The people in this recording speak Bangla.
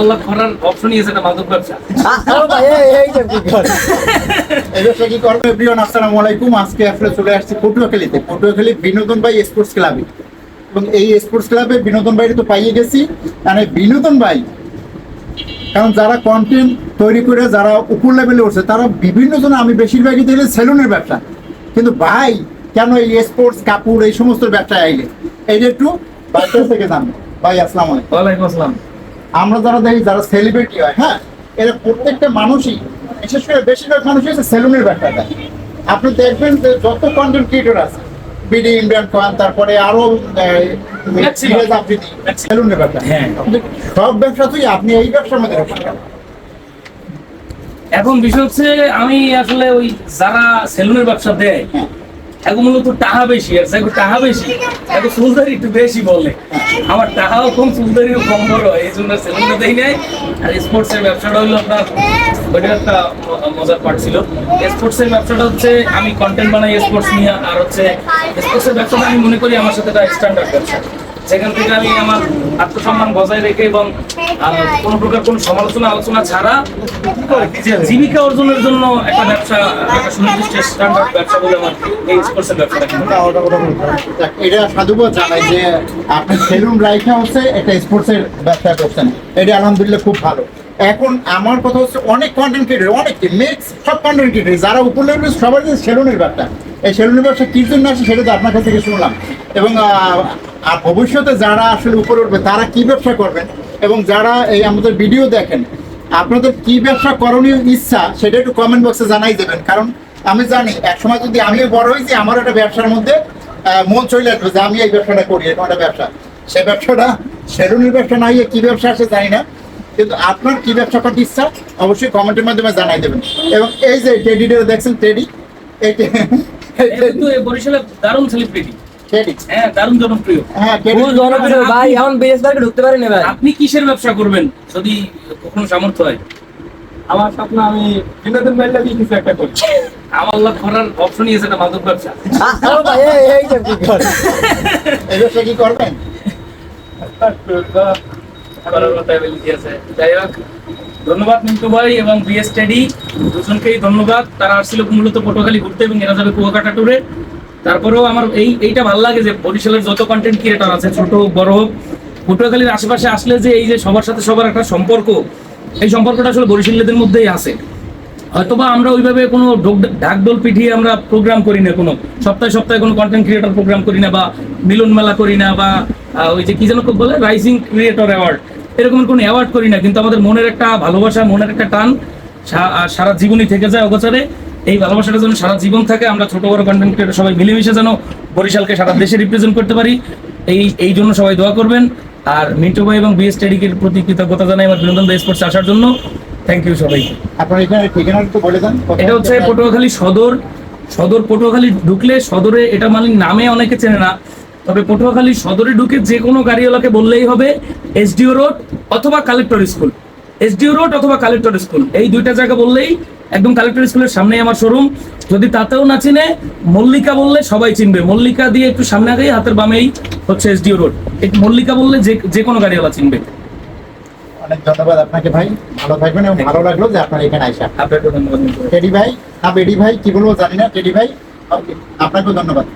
আল্লাহ করার অপশনই আছে এটা মাদক ব্যবসা। ব্যবসা কি করব? এভরিওয়ান আসসালামু আলাইকুম। আজকে আসলে চলে আসছি পটুয়াখালীতে। পটুয়াখালী বিনোদন ভাই স্পোর্টস ক্লাবে এবং এই স্পোর্টস ক্লাবে বিনোদন ভাইরে তো পাইয়ে গেছি। মানে বিনোদন ভাই কারণ যারা কন্টেন্ট তৈরি করে যারা উপর লেভেলে উঠছে তারা বিভিন্ন জন আমি বেশিরভাগই দেখলে সেলুনের ব্যবসা। কিন্তু ভাই কেন এই স্পোর্টস কাপড় এই সমস্ত ব্যবসায় আইলে? এই যে একটু বাচ্চা থেকে জানব। ভাই আসসালামু আলাইকুম। ওয়ালাইকুম আসসালাম। আমরা যারা দেখি যারা সেলিব্রিটি হয় হ্যাঁ এরা প্রত্যেকটা মানুষই বিশেষ করে বেশিরভাগ মানুষই হচ্ছে সেলুনের ব্যাপারটা আপনি দেখবেন যে যত কন্টেন্ট ক্রিয়েটর আছে বিডি ইমরান খান তারপরে আরও সেলুনের ব্যাপার হ্যাঁ। সব ব্যবসা তুই আপনি এই ব্যবসার মধ্যে? এখন বিষয় হচ্ছে আমি আসলে ওই যারা সেলুনের ব্যবসা দেয় এখন মূলত টাকা বেশি আর এখন টাকা বেশি এখন চুলদারি একটু বেশি বলে। আমার টাকাও কম চুলদারিও কম বড় এই জন্য সেলুনটা দেই নাই। আর স্পোর্টস এর ব্যবসাটা হলো আপনার ওইটা একটা মজার পার্ট ছিল। স্পোর্টস এর ব্যবসাটা হচ্ছে আমি কন্টেন্ট বানাই স্পোর্টস নিয়ে আর হচ্ছে স্পোর্টস এর ব্যবসাটা আমি মনে করি আমার সাথে একটা স্ট্যান্ডার্ড ব্যবসা। সেখান থেকে আমি আমার আত্মসম্মান বজায় রেখে এবং কোনো প্রকার কোনো সমালোচনা, আলোচনা ছাড়া জীবিকা অর্জনের জন্য একটা ব্যবসা এটা যে আপনি সেলুন হচ্ছে একটা ব্যবসা এটা আলহামদুলিল্লাহ খুব ভালো। এখন আমার কথা হচ্ছে অনেক অনেক সব কন্টেন্ট যারা লেভেলের সবার সেলুনের ব্যবসা। এই সেলুনের ব্যবসা কি জন্য আসে সেটা তো আপনার কাছ থেকে শুনলাম। এবং আর ভবিষ্যতে যারা আসলে উপরে উঠবে, তারা কি ব্যবসা করবেন এবং যারা এই আমাদের ভিডিও দেখেন, আপনাদের কি ব্যবসা করণীয় ইচ্ছা, সেটা একটু কমেন্ট বক্সে জানাই দেবেন। কারণ আমি জানি, একসময় যদি আমিও বড় হয়েছি, আমার একটা ব্যবসার মধ্যে মন চলে আসবে যে আমি এই ব্যবসাটা করি, এরকম একটা ব্যবসা। সেই ব্যবসাটা, সেলুনের ব্যবসা না হয়ে কি ব্যবসা আসে জানি না। কিন্তু আপনার কি ব্যবসা করতে ইচ্ছা, অবশ্যই কমেন্টের মাধ্যমে জানাই দেবেন। এবং এই যে টেডিটা দেখছেন টেডি এই কিন্তু এই বরিশালের দারুণ সেলিব্রিটি হ্যাঁ দারুণ জনপ্রিয়। হ্যাঁ জনপ্রিয়। ভাই এখন বিএস পার্কে ঢুকতে পারি ভাই। আপনি কিসের ব্যবসা করবেন যদি কখনো সামর্থ্য হয়? আমার স্বপ্ন আমি বিনোদন মেলা দিয়ে কিছু একটা করি। আমার আল্লাহ করার অপশনই আছে মাদক ব্যবসা। এই কি করে এই ব্যবসা কি করবেন? করার মতো ability আছে। যাই হোক, ধন্যবাদ মিন্টু ভাই এবং বিএস টেডি, দুজনকেই ধন্যবাদ। তারা আসছিল মূলত পটুয়াখালী ঘুরতে এবং এরা যাবে কুয়াকাটা ট্যুরে তারপরেও আমার এই, এইটা ভালো লাগে যে বরিশালের যত কন্টেন্ট ক্রিয়েটর আছে, ছোট বড় হোক, পটুয়াখালীর আশেপাশে আসলে যে এই যে সবার সাথে সবার একটা সম্পর্ক, এই সম্পর্কটা আসলে বরিশালীদের মধ্যেই আছে। হয়তোবা আমরা ওইভাবে কোনো ঢোক- ঢাকঢোল পিটিয়ে আমরা প্রোগ্রাম করি না কোনো, সপ্তাহে সপ্তাহে কোনো কন্টেন্ট ক্রিয়েটর প্রোগ্রাম করি না বা মিলন মেলা করি না বা ওই যে কি যেন বলে রাইজিং ক্রিয়েটর অ্যাওয়ার্ড এরকম কোনো অ্যাওয়ার্ড করি না কিন্তু আমাদের মনের একটা ভালোবাসা মনের একটা টান সারা জীবনই থেকে যায় অগোচরে। এই ভালোবাসাটা যেন সারা জীবন থাকে আমরা ছোট বড় কন্টেন্ট ক্রিয়েটর সবাই মিলেমিশে যেন বরিশালকে সারা দেশে রিপ্রেজেন্ট করতে পারি। এই এই জন্য সবাই দোয়া করবেন। আর মিন্টু ভাই এবং বিএস টেডিকের প্রতি কৃতজ্ঞতা জানাই আমার বিনোদন স্পোর্টস আসার জন্য। থ্যাংক ইউ সবাই। আপনার এখানে ঠিকানা একটু বলে দেন এটা হচ্ছে পটুয়াখালী সদর। সদর পটুয়াখালী ঢুকলে সদরে এটা মানে নামে অনেকে চেনে না। তবে পটুয়াখালী সদরে ঢুকে যে কোনো গাড়িওয়ালাকে বললেই হবে এসডিও রোড অথবা কালেক্টর স্কুল। এসডিও রোড অথবা কালেক্টর স্কুল। এই দুইটা জায়গা বললেই একদম কালেক্টর স্কুলের সামনেই আমার শোরুম। যদি তাতেও না চিনে মল্লিকা বললে সবাই চিনবে। মল্লিকা দিয়ে একটু সামনে আগেই হাতের বামেই হচ্ছে এসডিও রোড। মল্লিকা বললে যে যে কোনো গাড়িওয়ালা চিনবে। অনেক ধন্যবাদ আপনাকে ভাই। ভালো থাকবেন এবং ভালো লাগল যে আপনার এখানে আইসা আপনাকে ধন্যবাদ। টেডি ভাই হ্যাঁ বেডি ভাই কি বলব জানি না টেডি ভাই। ওকে আপনাকেও ধন্যবাদ।